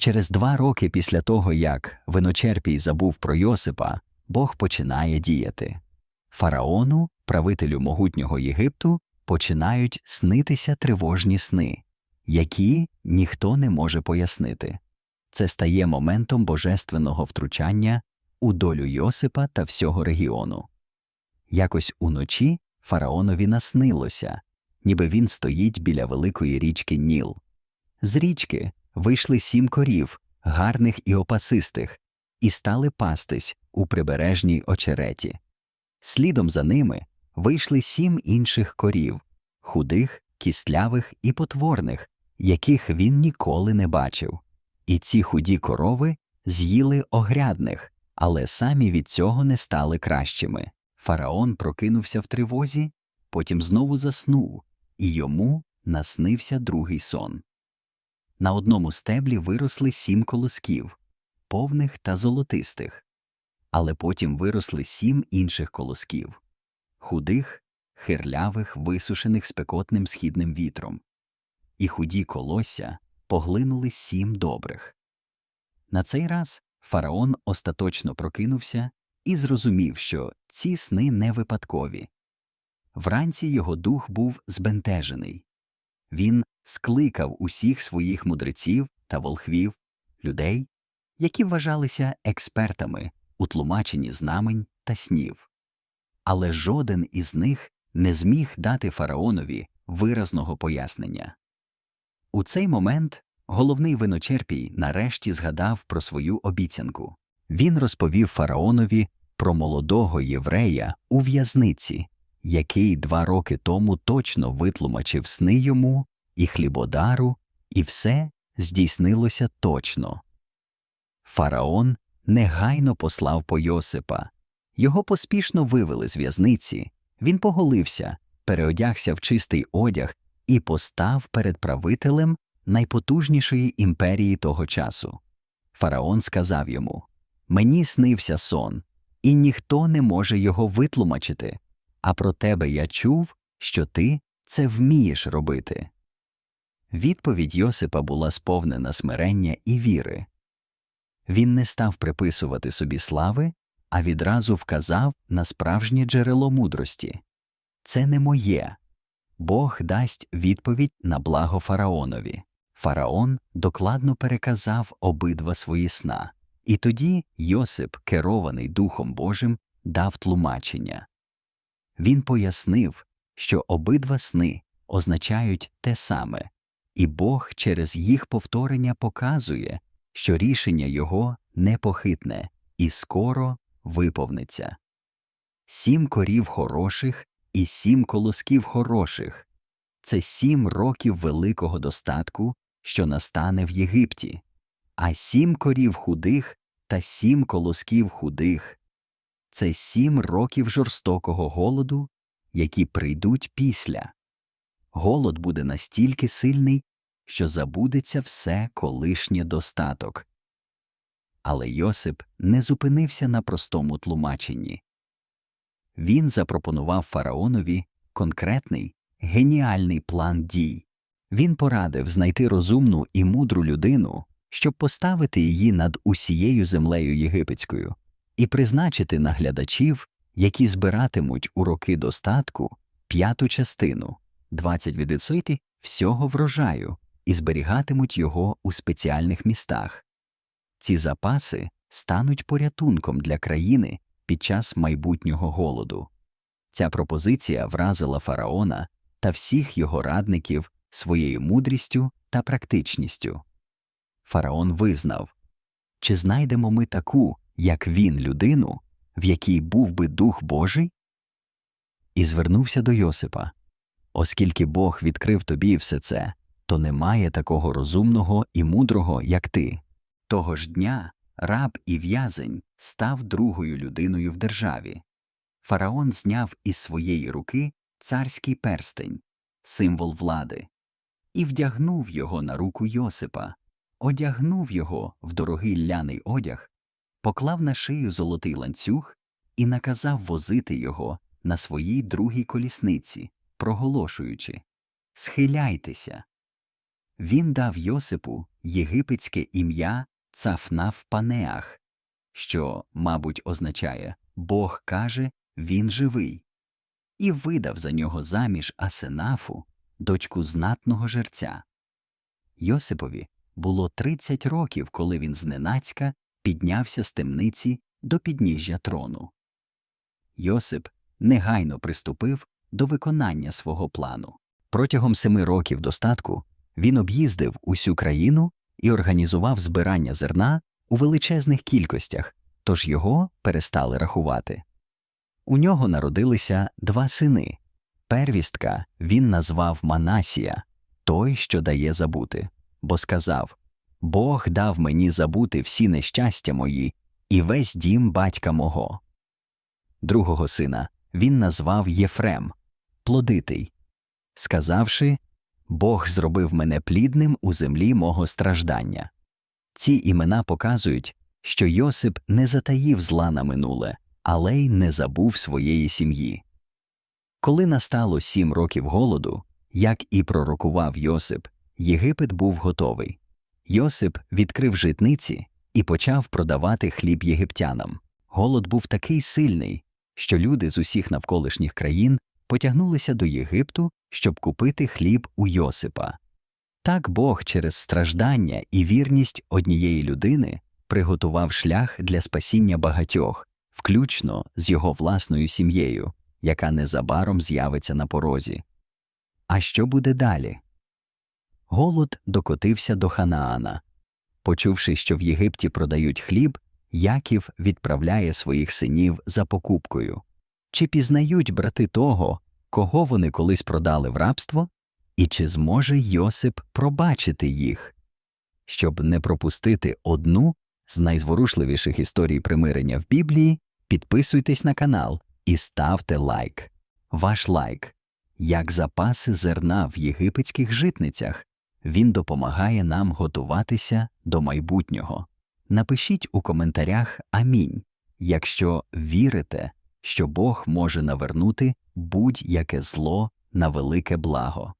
Через два роки після того, як виночерпій забув про Йосипа, Бог починає діяти. Фараону, правителю могутнього Єгипту, починають снитися тривожні сни, які ніхто не може пояснити. Це стає моментом божественного втручання у долю Йосипа та всього регіону. Якось уночі фараонові наснилося, ніби він стоїть біля великої річки Ніл. З річки вийшли сім корів, гарних і опасистих, і стали пастись у прибережній очереті. Слідом за ними вийшли сім інших корів худих, кістлявих і потворних, яких він ніколи не бачив. І ці худі корови з'їли огрядних, але самі від цього не стали кращими. Фараон прокинувся в тривозі, потім знову заснув, і йому наснився другий сон. На одному стеблі виросли сім колосків, повних та золотистих, але потім виросли сім інших колосків худих, хирлявих, висушених спекотним східним вітром, і худі колосся поглинули сім добрих. На цей раз фараон остаточно прокинувся і зрозумів, що ці сни не випадкові. Вранці його дух був збентежений. Він скликав усіх своїх мудреців та волхвів, людей, які вважалися експертами у тлумаченні знамень та снів. Але жоден із них не зміг дати фараонові виразного пояснення. У цей момент головний виночерпій нарешті згадав про свою обіцянку. Він розповів фараонові про молодого єврея у в'язниці, який два роки тому точно витлумачив сни йому і хлібодару, і все здійснилося точно. Фараон негайно послав по Йосипа. Його поспішно вивели з в'язниці, він поголився, переодягся в чистий одяг і постав перед правителем найпотужнішої імперії того часу. Фараон сказав йому Мені снився сон, і ніхто не може його витлумачити, а про тебе я чув, що ти це вмієш робити. Відповідь Йосипа була сповнена смирення і віри. Він не став приписувати собі слави, а відразу вказав на справжнє джерело мудрості це не моє. Бог дасть відповідь на благо фараонові. Фараон докладно переказав обидва свої сна, і тоді Йосип, керований Духом Божим, дав тлумачення. Він пояснив, що обидва сни означають те саме, і Бог через їх повторення показує, що рішення його непохитне і скоро виповниться. Сім корів хороших і сім колосків хороших це сім років великого достатку, що настане в Єгипті, а сім корів худих та сім колосків худих це сім років жорстокого голоду, які прийдуть після. Голод буде настільки сильний, що забудеться все колишнє достаток. Але Йосип не зупинився на простому тлумаченні. Він запропонував фараонові конкретний, геніальний план дій. Він порадив знайти розумну і мудру людину, щоб поставити її над усією землею єгипетською, і призначити наглядачів, які збиратимуть у роки достатку п'яту частину 20% всього врожаю і зберігатимуть його у спеціальних містах. Ці запаси стануть порятунком для країни під час майбутнього голоду. Ця пропозиція вразила фараона та всіх його радників своєю мудрістю та практичністю. Фараон визнав чи знайдемо ми таку, як він, людину, в якій був би Дух Божий? І звернувся до Йосипа Оскільки Бог відкрив тобі все це, то немає такого розумного і мудрого, як ти. Того ж дня раб і в'язень став другою людиною в державі. Фараон зняв із своєї руки царський перстень, символ влади, і вдягнув його на руку Йосипа, одягнув його в дорогий ляний одяг, поклав на шию золотий ланцюг і наказав возити його на своїй другій колісниці, проголошуючи Схиляйтеся. він дав Йосипу єгипетське ім'я Цафнаф Панеах, що, мабуть, означає Бог каже, він живий, і видав за нього заміж Асенафу, дочку знатного жерця. Йосипові було 30 років, коли він зненацька піднявся з темниці до підніжжя трону. Йосип негайно приступив до виконання свого плану. Протягом семи років достатку він об'їздив усю країну і організував збирання зерна у величезних кількостях, тож його перестали рахувати. У нього народилися два сини. Первістка він назвав Манасія, той, що дає забути, бо сказав Бог дав мені забути всі нещастя мої і весь дім батька мого. Другого сина він назвав Єфрем, плодитий, сказавши Бог зробив мене плідним у землі мого страждання. Ці імена показують, що Йосип не затаїв зла на минуле, але й не забув своєї сім'ї. Коли настало сім років голоду, як і пророкував Йосип, Єгипет був готовий. Йосип відкрив житниці і почав продавати хліб єгиптянам. Голод був такий сильний, що люди з усіх навколишніх країн потягнулися до Єгипту, щоб купити хліб у Йосипа. Так Бог через страждання і вірність однієї людини приготував шлях для спасіння багатьох, включно з його власною сім'єю, яка незабаром з'явиться на порозі. А що буде далі? Голод докотився до Ханаана. Почувши, що в Єгипті продають хліб, Яків відправляє своїх синів за покупкою. Чи пізнають брати того, кого вони колись продали в рабство, і чи зможе Йосип пробачити їх? Щоб не пропустити одну з найзворушливіших історій примирення в Біблії, підписуйтесь на канал і ставте лайк. Ваш лайк, як запаси зерна в єгипетських житницях, він допомагає нам готуватися до майбутнього. Напишіть у коментарях Амінь, якщо вірите, що Бог може навернути будь-яке зло на велике благо.